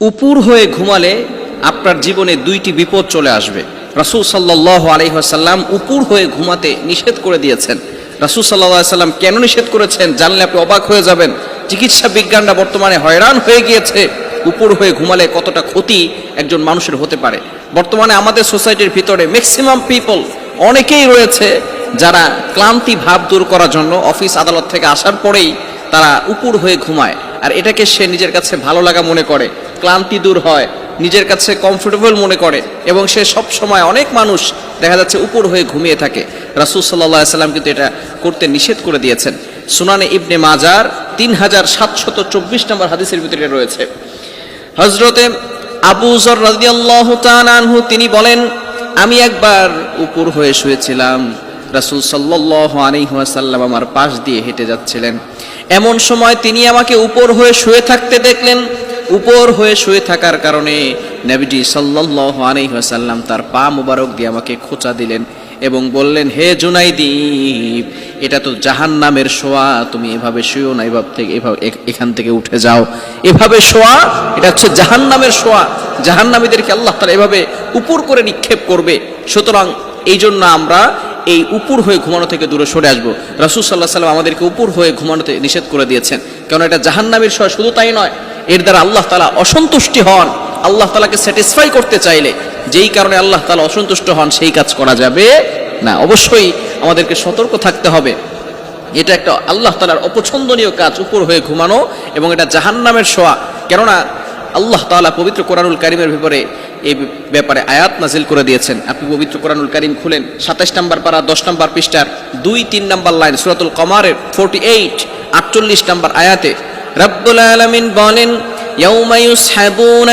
উপুর হয়ে ঘুমালে আপনার জীবনে দুইটি বিপদ চলে আসবে। রাসুল সাল্লাহ আলহিহাসাল্লাম উপুর হয়ে ঘুমাতে নিষেধ করে দিয়েছেন। রাসুল সাল্লাহ সাল্লাম কেন নিষেধ করেছেন জানলে আপনি অবাক হয়ে যাবেন। চিকিৎসা বিজ্ঞানটা বর্তমানে হয়রান হয়ে গিয়েছে। উপর হয়ে ঘুমালে কতটা ক্ষতি একজন মানুষের হতে পারে। বর্তমানে আমাদের সোসাইটির ভিতরে ম্যাক্সিমাম পিপল অনেকেই রয়েছে যারা ক্লান্তি ভাব দূর করার জন্য অফিস আদালত থেকে আসার পরেই তারা উপুর হয়ে ঘুমায়। আর এটাকে সে নিজের কাছে ভালো লাগা মনে করে। ক্লান্তি দূর হয়, নিজের কাছে কমফোর্টেবল মনে করে এবং সে সব সময় অনেক মানুষ দেখা যাচ্ছে উপর হয়ে ঘুমিয়ে থাকে। রাসুল সাল্লাহ সাল্লাম কিন্তু এটা করতে নিষেধ করে দিয়েছেন। সুনানে ইবনে মাজার তিন হাজার সাতশত চব্বিশ নম্বর হাদিসের ভিতরে রয়েছে। হজরতে আবু জর রাদিয়াল্লাহু তাআলা আনহু তিনি বলেন, আমি একবার উপর হয়ে শুয়েছিলাম। রাসূল সাল্লাল্লাহু আলাইহি ওয়াসাল্লাম আমার পাশ দিয়ে হেঁটে যাচ্ছিলেন। এমন সময় তিনি আমাকে উপর হয়ে শুয়ে থাকতে দেখলেন। উপর হয়ে শুয়ে থাকার কারণে নবীজি সাল্লাল্লাহু আলাইহি ওয়াসাল্লাম তার পা মুবারক দিয়ে আমাকে খোঁচা দিলেন এবং বললেন, হে জুনাইদীপ, এটা তো জাহান নামের শোয়া, তুমি এভাবে শুয়েও না, এভাবে থেকে, এভাবে এখান থেকে উঠে যাও। এভাবে শোয়া, এটা হচ্ছে জাহান নামের শোয়া। জাহান নামীদেরকে আল্লাহ তালা এভাবে উপর করে নিক্ষেপ করবে। সুতরাং এই জন্য আমরা এই উপর হয়ে ঘুমানো থেকে দূরে সরে আসব। রাসুল সাল্লাহ সাল্লাম আমাদেরকে উপর হয়ে ঘুমানোতে নিষেধ করে দিয়েছেন। কারণ এটা জাহান নামের শোয়া, শুধু তাই নয় এর দ্বারা আল্লাহ তালা অসন্তুষ্টি হন। আল্লাহ তালাকে স্যাটিসফাই করতে চাইলে যেই কারণে আল্লাহ তালা অসন্তুষ্ট হন, সেই কাজ করা যাবে না। অবশ্যই আমাদেরকে সতর্ক থাকতে হবে। এটা একটা আল্লাহ তালার অপছন্দনীয় কাজ, উপর হয়ে ঘুমানো এবং এটা জাহান্নামের শোয়া কেননা আল্লাহ তাআলা পবিত্র কোরআনুল কারিমের ব্যাপারে এই ব্যাপারে আয়াত নাজিল করে দিয়েছেন। আপনি পবিত্র কোরআনুল কারিম খুলেন, সাতাশ নম্বর পারা, দশ নম্বর পৃষ্ঠার দুই, তিন নম্বর লাইন সুরাতুল কমারের ফোরটি এইট আটচল্লিশ নম্বর আয়াতে রব্বুল আলামিন বলেন ইয়ৌমায়ুস হ্যাবুন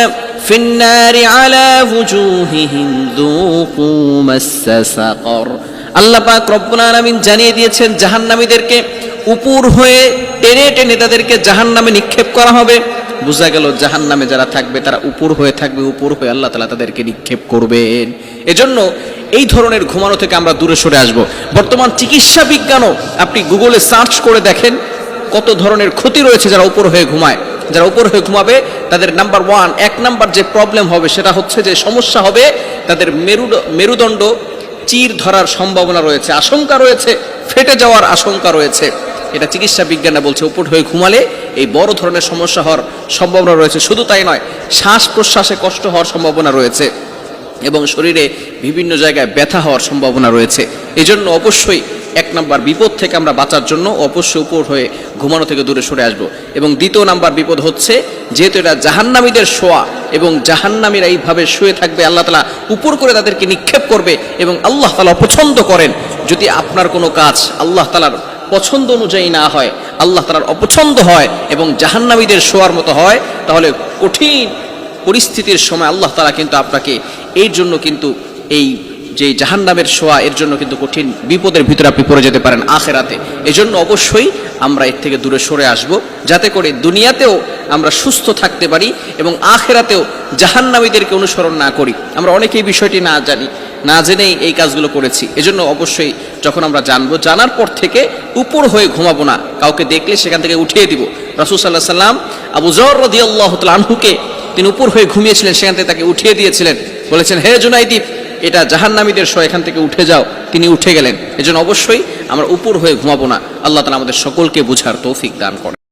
ফিন্নারি আলা হুজুহিহিম দুকু মাসাসাকর আল্লাহ পাক রব্বুল আলামিন জানিয়ে দিয়েছেন, জাহান্নামীদেরকে উপর হয়ে টেনে টেনে তাদেরকে জাহান্নামে নিক্ষেপ করা হবে। বুঝা গেল জাহান্নামে যারা থাকবে, তারা উপর হয়ে থাকবে, উপর হয়ে আল্লাহ তালা তাদেরকে নিক্ষেপ করবেন। এজন্য এই ধরনের ঘুমানো থেকে আমরা দূরে সরে আসব। বর্তমান চিকিৎসা বিজ্ঞানও আপনি গুগলে সার্চ করে দেখেন কত ধরনের ক্ষতি রয়েছে যারা উপর হয়ে ঘুমায়? যারা উপর হয়ে ঘুমাবে, তাদের নাম্বার ওয়ান এক নাম্বার যে প্রবলেম হবে, সেটা হচ্ছে যে সমস্যা হবে তাদের মেরুদ, মেরুদণ্ড চির ধরার সম্ভাবনা রয়েছে, আশঙ্কা রয়েছে, ফেটে যাওয়ার আশঙ্কা রয়েছে। এটা চিকিৎসা বিজ্ঞানে বলছে, উপর হয়ে ঘুমালে এই বড় ধরনের সমস্যা হওয়ার সম্ভাবনা রয়েছে। শুধু তাই নয়, শ্বাস প্রশ্বাসে কষ্ট হওয়ার সম্ভাবনা রয়েছে। এবং শরীরে বিভিন্ন জায়গায় ব্যথা হওয়ার সম্ভাবনা রয়েছে। এই জন্য অবশ্যই এক নাম্বার বিপদ থেকে আমরা বাঁচার জন্য অবশ্যই উপর হয়ে ঘুমানো থেকে দূরে সরে আসব। এবং দ্বিতীয় নাম্বার বিপদ হচ্ছে, যেহেতু এটা জাহান্নামীদের শোয়া এবং জাহান্নামীরা এইভাবে শুয়ে থাকবে, আল্লাহ তালা উপর করে তাদেরকে নিক্ষেপ করবে এবং আল্লাহ তালা পছন্দ করেন। যদি আপনার কোনো কাজ আল্লাহ তালার পছন্দ অনুযায়ী না হয়, আল্লাহ তালার অপছন্দ হয় এবং জাহান্নামীদের শোয়ার মতো হয়, তাহলে কঠিন পরিস্থিতির সময় আল্লাহ তালা কিন্তু আপনাকে এর জন্য কিন্তু এই যে জাহান্নামের শোয়া, এর জন্য কিন্তু কঠিন বিপদের ভিতরে আপনি পড়ে যেতে পারেন আখেরাতে। এজন্য অবশ্যই আমরা এর থেকে দূরে সরে আসব, যাতে করে দুনিয়াতেও আমরা সুস্থ থাকতে পারি এবং আখেরাতেও জাহান্নামীদেরকে অনুসরণ না করি। আমরা অনেকেই বিষয়টি না জানি, না জেনেই এই কাজগুলো করেছি। এজন্য অবশ্যই যখন আমরা জানব, জানার পর থেকে উপর হয়ে ঘুমাবো না। কাউকে দেখলে সেখান থেকে উঠিয়ে দিব। রাসুল সাল্লাহ সাল্লাম আবু জর রদি আল্লাহ আনহুকে তিনি উপর হয়ে ঘুমিয়েছিলেন, সেখান থেকে তাকে উঠিয়ে দিয়েছিলেন। বলেছেন, হে জুনাইদীপ, এটা জাহান্নামীদের শো এখান থেকে উঠে যাও। তিনি উঠে গেলেন। এজন্য অবশ্যই আমরা উপর হয়ে ঘুমাবো না। আল্লাহ তালা আমাদের সকলকে বুঝার তৌফিক দান করেন।